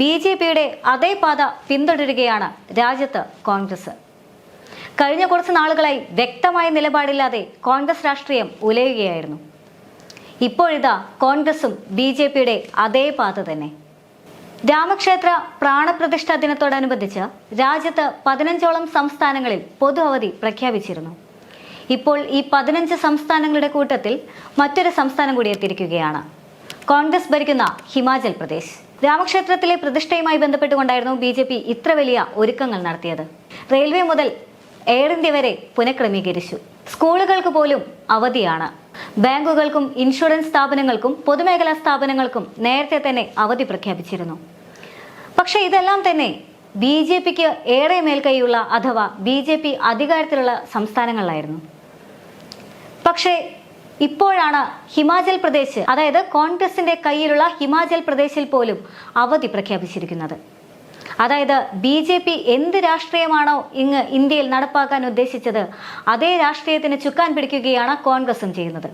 B J പിയുടെ അതേ പാത പിന്തുടരുകയാണ് രാജ്യത്ത് കോൺഗ്രസ്. കഴിഞ്ഞ കുറച്ച് നാളുകളായി വ്യക്തമായ നിലപാടില്ലാതെ കോൺഗ്രസ് രാഷ്ട്രീയം ഉലയുകയായിരുന്നു. ഇപ്പോഴിതാ കോൺഗ്രസും ബി ജെ പിയുടെ അതേ പാത തന്നെ. രാമക്ഷേത്ര പ്രാണപ്രതിഷ്ഠാ ദിനത്തോടനുബന്ധിച്ച് രാജ്യത്ത് പതിനഞ്ചോളം സംസ്ഥാനങ്ങളിൽ പൊതു അവധി പ്രഖ്യാപിച്ചിരുന്നു. ഇപ്പോൾ ഈ പതിനഞ്ച് സംസ്ഥാനങ്ങളുടെ കൂട്ടത്തിൽ മറ്റൊരു സംസ്ഥാനം കൂടി എത്തിയിരിക്കുകയാണ്. കോൺഗ്രസ് ഭരിക്കുന്ന ഹിമാചൽ പ്രദേശ്. രാമക്ഷേത്രത്തിലെ പ്രതിഷ്ഠയുമായി ബന്ധപ്പെട്ടുകൊണ്ടായിരുന്നു ബി ജെ പി ഇത്ര വലിയ ഒരുക്കങ്ങൾ നടത്തിയത്. റെയിൽവേ മുതൽ എയർ ഇന്ത്യ വരെ പുനഃക്രമീകരിച്ചു. സ്കൂളുകൾക്ക് പോലും അവധിയാണ്. ബാങ്കുകൾക്കും ഇൻഷുറൻസ് സ്ഥാപനങ്ങൾക്കും പൊതുമേഖലാ സ്ഥാപനങ്ങൾക്കും നേരത്തെ തന്നെ അവധി പ്രഖ്യാപിച്ചിരുന്നു. പക്ഷേ ഇതെല്ലാം തന്നെ ബി ജെ പിക്ക് ഏറെ മേൽക്കൈയുള്ള അഥവാ ബി ജെ പി അധികാരത്തിലുള്ള സംസ്ഥാനങ്ങളിലായിരുന്നു. പക്ഷേ ഇപ്പോഴാണ് ഹിമാചൽ പ്രദേശ് അതായത് കോൺഗ്രസിന്റെ കയ്യിലുള്ള ഹിമാചൽ പ്രദേശിൽ പോലും അവധി പ്രഖ്യാപിച്ചിരിക്കുന്നത്. അതായത് ബി ജെ പി എന്ത് രാഷ്ട്രീയമാണോ ഇങ്ങ് ഇന്ത്യയിൽ നടപ്പാക്കാൻ ഉദ്ദേശിച്ചത് അതേ രാഷ്ട്രീയത്തിന് ചുക്കാൻ പിടിക്കുകയാണ് കോൺഗ്രസും ചെയ്യുന്നത്.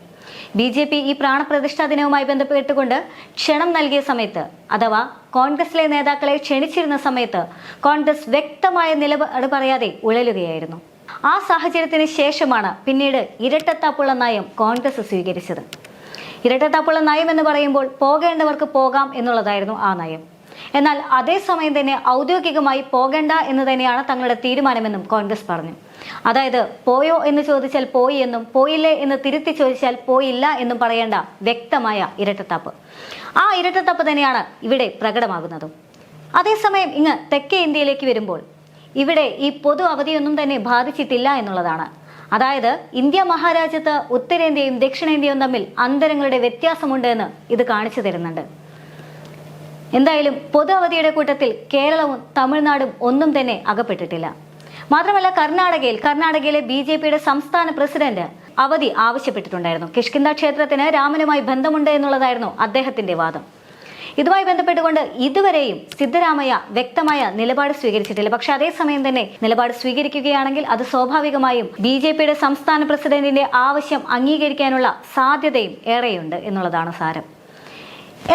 ബി ജെ പി ഈ പ്രാണപ്രതിഷ്ഠാ ദിനവുമായി ബന്ധപ്പെട്ടുകൊണ്ട് ക്ഷണം നൽകിയ സമയത്ത് അഥവാ കോൺഗ്രസിലെ നേതാക്കളെ ക്ഷണിച്ചിരുന്ന സമയത്ത് കോൺഗ്രസ് വ്യക്തമായ നിലപാട് പറയാതെ ഉഴലുകയായിരുന്നു. ആ സാഹചര്യത്തിന് ശേഷമാണ് പിന്നീട് ഇരട്ടത്താപ്പുള്ള നയം കോൺഗ്രസ് സ്വീകരിച്ചത്. ഇരട്ടത്താപ്പുള്ള നയം എന്ന് പറയുമ്പോൾ പോകേണ്ടവർക്ക് പോകാം എന്നുള്ളതായിരുന്നു ആ നയം. എന്നാൽ അതേസമയം തന്നെ ഔദ്യോഗികമായി പോകേണ്ട എന്ന് തന്നെയാണ് തങ്ങളുടെ തീരുമാനമെന്നും കോൺഗ്രസ് പറഞ്ഞു. അതായത് പോയോ എന്ന് ചോദിച്ചാൽ പോയി എന്നും പോയില്ലേ എന്ന് തിരുത്തി ചോദിച്ചാൽ പോയില്ല എന്നും പറയേണ്ട വ്യക്തമായ ഇരട്ടത്താപ്പ്. ആ ഇരട്ടത്താപ്പ് തന്നെയാണ് ഇവിടെ പ്രകടമാകുന്നതും. അതേസമയം ഇങ്ങ് തെക്കേ ഇന്ത്യയിലേക്ക് വരുമ്പോൾ ഇവിടെ ഈ പൊതു അവധിയൊന്നും തന്നെ ബാധിച്ചിട്ടില്ല എന്നുള്ളതാണ്. അതായത് ഇന്ത്യ മഹാരാജ്യത്ത് ഉത്തരേന്ത്യയും ദക്ഷിണേന്ത്യയും തമ്മിൽ അന്തരങ്ങളുടെ വ്യത്യാസമുണ്ട് എന്ന് ഇത് കാണിച്ചു തരുന്നുണ്ട്. എന്തായാലും പൊതു അവധിയുടെ കൂട്ടത്തിൽ കേരളവും തമിഴ്നാടും ഒന്നും തന്നെ അകപ്പെട്ടിട്ടില്ല. മാത്രമല്ല കർണാടകയിൽ കർണാടകയിലെ ബി ജെ പിയുടെ സംസ്ഥാന പ്രസിഡന്റ് അവധി ആവശ്യപ്പെട്ടിട്ടുണ്ടായിരുന്നു. കിഷ്കിന്ദ ക്ഷേത്രത്തിന് രാമനുമായി ബന്ധമുണ്ട് എന്നുള്ളതായിരുന്നു അദ്ദേഹത്തിന്റെ വാദം. ഇതുമായി ബന്ധപ്പെട്ടുകൊണ്ട് ഇതുവരെയും സിദ്ധരാമയ്യ വ്യക്തമായ നിലപാട് സ്വീകരിച്ചിട്ടില്ല. പക്ഷെ അതേസമയം തന്നെ നിലപാട് സ്വീകരിക്കുകയാണെങ്കിൽ അത് സ്വാഭാവികമായും ബി ജെ പിയുടെ സംസ്ഥാന പ്രസിഡന്റിന്റെ ആവശ്യം അംഗീകരിക്കാനുള്ള സാധ്യതയും ഏറെയുണ്ട് എന്നുള്ളതാണ് സാരം.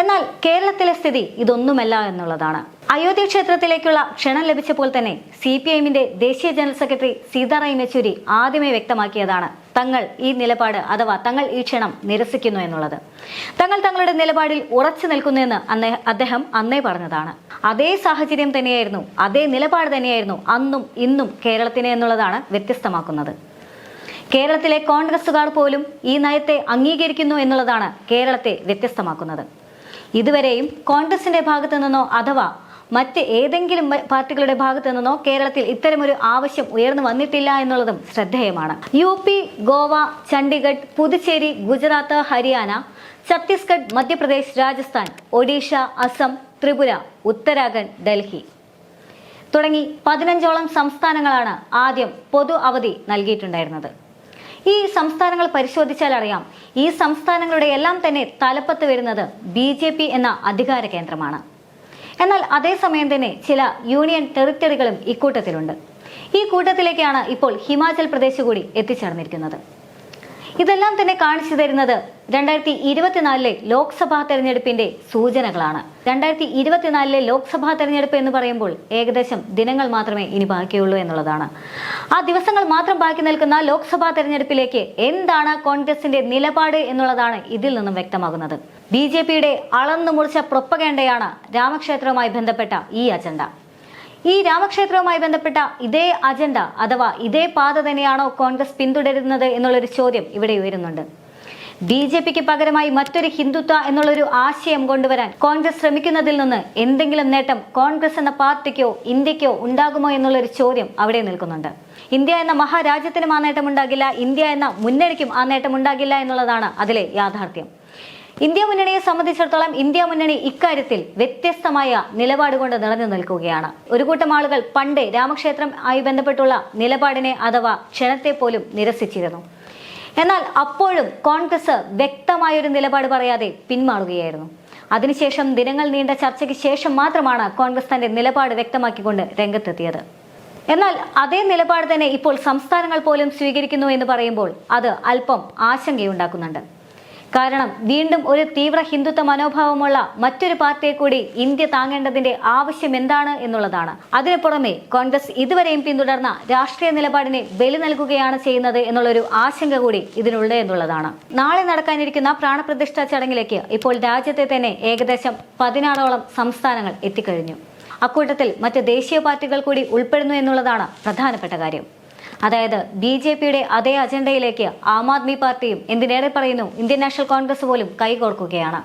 എന്നാൽ കേരളത്തിലെ സ്ഥിതി ഇതൊന്നുമല്ല എന്നുള്ളതാണ്. അയോധ്യ ക്ഷേത്രത്തിലേക്കുള്ള ക്ഷണം ലഭിച്ചപ്പോൾ തന്നെ സി പി ഐഎമ്മിന്റെ ദേശീയ ജനറൽ സെക്രട്ടറി സീതാറാം യെച്ചൂരി ആദ്യമേ വ്യക്തമാക്കിയതാണ് തങ്ങൾ ഈ നിലപാട് അഥവാ തങ്ങൾ ഈ ക്ഷണം നിരസിക്കുന്നു എന്നുള്ളത്. തങ്ങൾ തങ്ങളുടെ നിലപാടിൽ ഉറച്ചു നിൽക്കുന്നു എന്ന് അന്നേ അദ്ദേഹം അന്നേ പറഞ്ഞതാണ്. അതേ സാഹചര്യം തന്നെയായിരുന്നു അതേ നിലപാട് തന്നെയായിരുന്നു അന്നും ഇന്നും കേരളത്തിന് എന്നുള്ളതാണ് വ്യത്യസ്തമാക്കുന്നത്. കേരളത്തിലെ കോൺഗ്രസുകാർ പോലും ഈ നയത്തെ അംഗീകരിക്കുന്നു എന്നുള്ളതാണ് കേരളത്തെ വ്യത്യസ്തമാക്കുന്നത്. ഇതുവരെയും കോൺഗ്രസിന്റെ ഭാഗത്തു നിന്നോ അഥവാ മറ്റ് ഏതെങ്കിലും പാർട്ടികളുടെ ഭാഗത്തു നിന്നോ കേരളത്തിൽ ഇത്തരമൊരു ആവശ്യം ഉയർന്നു വന്നിട്ടില്ല എന്നുള്ളതും ശ്രദ്ധേയമാണ്. U P Goa Chandigarh Puducherry Gujarat Haryana Chhattisgarh Madhya Pradesh Rajasthan Odisha Assam Tripura Uttarakhand Delhi. തുടങ്ങി പതിനഞ്ചോളം സംസ്ഥാനങ്ങളാണ് ആദ്യം പൊതു അവധി നൽകിയിട്ടുണ്ടായിരുന്നത്. ഈ സംസ്ഥാനങ്ങൾ പരിശോധിച്ചാൽ അറിയാം ഈ സംസ്ഥാനങ്ങളുടെ എല്ലാം തന്നെ തലപ്പത്ത് വരുന്നത് ബി എന്ന അധികാര കേന്ദ്രമാണ്. എന്നാൽ അതേസമയം തന്നെ ചില യൂണിയൻ ടെറിട്ടറികളും ഇക്കൂട്ടത്തിലുണ്ട്. ഈ കൂട്ടത്തിലേക്കാണ് ഇപ്പോൾ ഹിമാചൽ പ്രദേശ് കൂടി എത്തിച്ചേർന്നിരിക്കുന്നത്. ഇതെല്ലാം തന്നെ കാണിച്ചു തരുന്നത് രണ്ടായിരത്തി ഇരുപത്തിനാലിലെ ലോക്സഭാ തെരഞ്ഞെടുപ്പിന്റെ സൂചനകളാണ്. രണ്ടായിരത്തി ഇരുപത്തിനാലിലെ ലോക്സഭാ തെരഞ്ഞെടുപ്പ് എന്ന് പറയുമ്പോൾ ഏകദേശം ദിനങ്ങൾ മാത്രമേ ഇനി ബാക്കിയുള്ളൂ എന്നുള്ളതാണ്. ആ ദിവസങ്ങൾ മാത്രം ബാക്കി നിൽക്കുന്ന ലോക്സഭാ തെരഞ്ഞെടുപ്പിലേക്ക് എന്താണ് കോൺഗ്രസിന്റെ നിലപാട് എന്നുള്ളതാണ് ഇതിൽ നിന്നും വ്യക്തമാകുന്നത്. ബി ജെ പിയുടെ അളന്നു മുറിച്ച പ്രൊപ്പകേണ്ടയാണ് രാമക്ഷേത്രവുമായി ബന്ധപ്പെട്ട ഈ അജണ്ട. ഈ രാമക്ഷേത്രവുമായി ബന്ധപ്പെട്ട ഇതേ അജണ്ട അഥവാ ഇതേ പാത തന്നെയാണോ കോൺഗ്രസ് പിന്തുടരുന്നത് എന്നുള്ളൊരു ചോദ്യം ഇവിടെ ഉയരുന്നുണ്ട്. ബി ജെ പിക്ക് പകരമായി മറ്റൊരു ഹിന്ദുത്വ എന്നുള്ളൊരു ആശയം കൊണ്ടുവരാൻ കോൺഗ്രസ് ശ്രമിക്കുന്നതിൽ നിന്ന് എന്തെങ്കിലും നേട്ടം കോൺഗ്രസ് എന്ന പാർട്ടിക്കോ ഇന്ത്യക്കോ ഉണ്ടാകുമോ എന്നുള്ളൊരു ചോദ്യം അവിടെ നിൽക്കുന്നുണ്ട്. ഇന്ത്യ എന്ന മഹാരാജ്യത്തിനും ആ നേട്ടം ഉണ്ടാകില്ല ഇന്ത്യ എന്ന മുന്നണിക്കും ആ നേട്ടം ഉണ്ടാകില്ല എന്നുള്ളതാണ് അതിലെ യാഥാർത്ഥ്യം. ഇന്ത്യ മുന്നണിയെ സംബന്ധിച്ചിടത്തോളം ഇന്ത്യ മുന്നണി ഇക്കാര്യത്തിൽ വ്യത്യസ്തമായ നിലപാട് കൊണ്ട് നിറഞ്ഞു നിൽക്കുകയാണ്. ഒരു കൂട്ടം ആളുകൾ പണ്ട് രാമക്ഷേത്രം ആയി ബന്ധപ്പെട്ടുള്ള നിലപാടിനെ അഥവാ ക്ഷണത്തെ പോലും നിരസിച്ചിരുന്നു. എന്നാൽ അപ്പോഴും കോൺഗ്രസ് വ്യക്തമായൊരു നിലപാട് പറയാതെ പിന്മാറുകയായിരുന്നു. അതിനുശേഷം ദിനങ്ങൾ നീണ്ട ചർച്ചയ്ക്ക് ശേഷം മാത്രമാണ് കോൺഗ്രസ് തന്റെ നിലപാട് വ്യക്തമാക്കിക്കൊണ്ട് രംഗത്തെത്തിയത്. എന്നാൽ അതേ നിലപാട് തന്നെ ഇപ്പോൾ സംസ്ഥാനങ്ങൾ പോലും സ്വീകരിക്കുന്നു എന്ന് പറയുമ്പോൾ അത് അല്പം ആശങ്കയുണ്ടാക്കുന്നുണ്ട്. കാരണം വീണ്ടും ഒരു തീവ്ര ഹിന്ദുത്വ മനോഭാവമുള്ള മറ്റൊരു പാർട്ടിയെ കൂടി ഇന്ത്യ താങ്ങേണ്ടതിന്റെ ആവശ്യം എന്താണ് എന്നുള്ളതാണ്. അതിനു പുറമെ കോൺഗ്രസ് ഇതുവരെയും പിന്തുടർന്ന രാഷ്ട്രീയ നിലപാടിനെ ബലി നൽകുകയാണ് ചെയ്യുന്നത് എന്നുള്ളൊരു ആശങ്ക കൂടി ഇതിനുണ്ട് എന്നുള്ളതാണ്. നാളെ നടക്കാനിരിക്കുന്ന പ്രാണപ്രതിഷ്ഠാ ചടങ്ങിലേക്ക് ഇപ്പോൾ രാജ്യത്തെ തന്നെ ഏകദേശം പതിനാറോളം സംസ്ഥാനങ്ങൾ എത്തിക്കഴിഞ്ഞു. അക്കൂട്ടത്തിൽ മറ്റ് ദേശീയ പാർട്ടികൾ കൂടി ഉൾപ്പെടുന്നു എന്നുള്ളതാണ് പ്രധാനപ്പെട്ട കാര്യം. അതായത് ബി ജെ പിയുടെ അതേ അജണ്ടയിലേക്ക് ആം ആദ്മി പാർട്ടിയും എന്തിനേറെ പറയുന്നു ഇന്ത്യൻ നാഷണൽ കോൺഗ്രസ് പോലും കൈകോർക്കുകയാണ്.